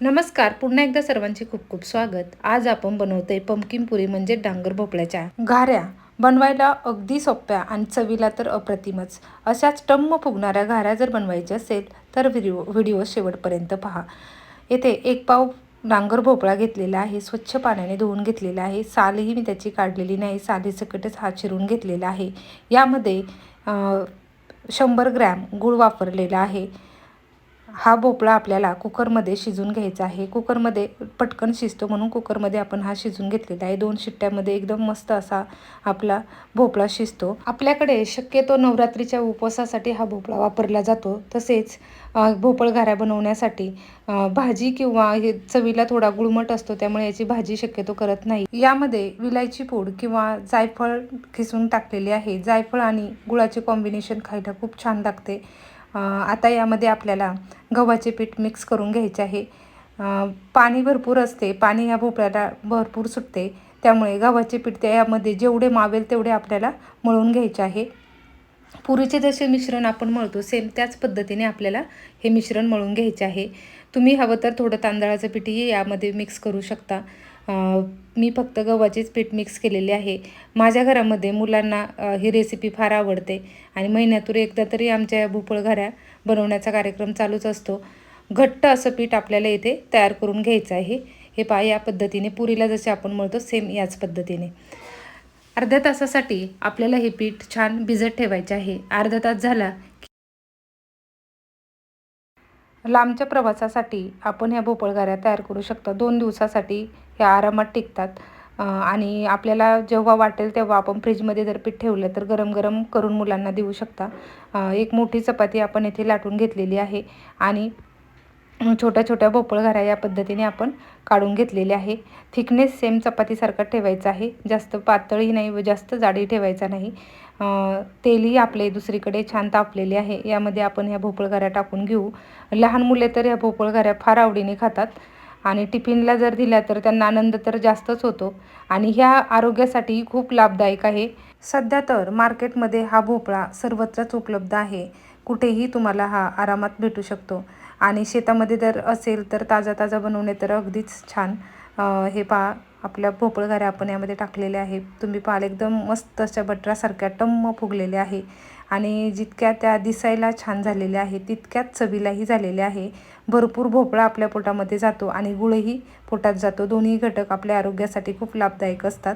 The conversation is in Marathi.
नमस्कार पुन्हा एकदा सर्वांचे खूप खूप स्वागत. आज आपण बनवतोय पंपकिन पुरी म्हणजे डांगर भोपळ्याच्या. घाऱ्या बनवायला अगदी सोप्या आणि चवीला तर अप्रतिमच. अशाच टम्म फुगणाऱ्या घाऱ्या जर बनवायच्या असेल तर व्हिडिओ व्हिडिओ शेवटपर्यंत पहा. येथे एक पाव डांगर भोपळा घेतलेला आहे स्वच्छ पाण्याने धुवून घेतलेला आहे. सालही मी त्याची काढलेली नाही सालीसकटच हा चिरून घेतलेला आहे. यामध्ये शंभर ग्रॅम गूळ वापरलेला आहे. हा भोपळा आपल्याला कुकरमध्ये शिजून घ्यायचा आहे. कुकरमध्ये पटकन शिजतो म्हणून कुकरमध्ये आपण हा शिजून घेतलेला आहे. दोन शिट्ट्यामध्ये एकदम मस्त असा आपला भोपळा शिजतो. आपल्याकडे शक्यतो नवरात्रीच्या उपवासासाठी हा भोपळा वापरला जातो. तसेच भोपळ घाऱ्या बनवण्यासाठी भाजी किंवा हे चवीला थोडा गुळमट असतो त्यामुळे याची भाजी शक्यतो करत नाही. यामध्ये विलायची पूड किंवा जायफळ खिसून टाकलेली आहे. जायफळ आणि गुळाचे कॉम्बिनेशन खायला खूप छान लागते. आता यामध्ये आपल्याला गव्हाचे पीठ मिक्स करून घ्यायचे आहे. पाणी भरपूर असते. पाणी या भोपळ्याला भरपूर सुटते. त्यामुळे गव्हाचे पीठ त्यामध्ये जेवढे मावेल तेवढे आपल्याला मळून घ्यायचे आहे. पुरीचे जसे मिश्रण आपण मळतो सेम त्याच पद्धतीने आपल्याला हे मिश्रण मळून घ्यायचे आहे. तुम्ही हवं तर थोडं तांदळाचं पीठही यामध्ये मिक्स करू शकता. मी फक्त गव्हाचेच पीठ मिक्स केलेले आहे. माझ्या घरामध्ये मुलांना ही रेसिपी फार आवडते. आणि महिन्यातून एकदा तरी आमच्या भोपळ घऱ्या बनवण्याचा कार्यक्रम चालूच असतो. घट्ट असं पीठ आपल्याला इथे तयार करून घ्यायचं आहे. हे पहा या पद्धतीने पुरीला जसे आपण मळतो सेम याच पद्धतीने. अर्ध्या तासासाठी आपल्याला हे पीठ छान भिजत ठेवायचे आहे. अर्धा तास झाला लांबच्या प्रवासासाठी आपण ह्या भोपळगाऱ्या तयार करू शकतो. दोन दिवसासाठी ह्या आरामात टिकतात. आणि आपल्याला जेव्हा वाटेल तेव्हा आपण फ्रीजमध्ये जर पीठ ठेवलं तर गरम गरम करून मुलांना देऊ शकता. एक मोठी चपाती आपण येथे लाटून घेतलेली आहे. आणि छोट्या छोट्या भोपळघाऱ्या या पद्धतीने आपण काढून घेतलेले आहे. थिकनेस सेम चपातीसारखा ठेवायचा आहे. जास्त पातळही नाही व जास्त जाडी ठेवायचा नाही. तेलही आपले दुसरीकडे छान तापलेले आहे. यामध्ये आपण ह्या भोपळघाऱ्या टाकून घेऊ. लहान मुले तर ह्या भोपळघाऱ्या फार आवडीने खातात. आणि टिफिनला जर दिल्या तर त्यांना आनंद तर जास्तच होतो. आणि ह्या आरोग्यासाठी खूप लाभदायक आहे. सध्या तर मार्केटमध्ये हा भोपळा सर्वत्रच उपलब्ध आहे. कुठेही तुम्हाला हा आरामात भेटू शकतो. आणि शेतामध्ये जर असेल तर ताजा ताजा बनवणे तर अगदीच छान. हे पहा आपल्या भोपळघाऱ्या आपण यामध्ये टाकलेले आहे तुम्ही पाहाल एकदम मस्त अशा बटरासारख्या टम्म फुगलेल्या आहे. आणि जितक्या त्या दिसायला छान झालेल्या आहे तितक्याच चवीलाही झालेल्या आहे. भरपूर भोपळा आपल्या पोटामध्ये जातो आणि गुळही पोटात जातो. दोन्ही घटक आपल्या आरोग्यासाठी खूप लाभदायक असतात.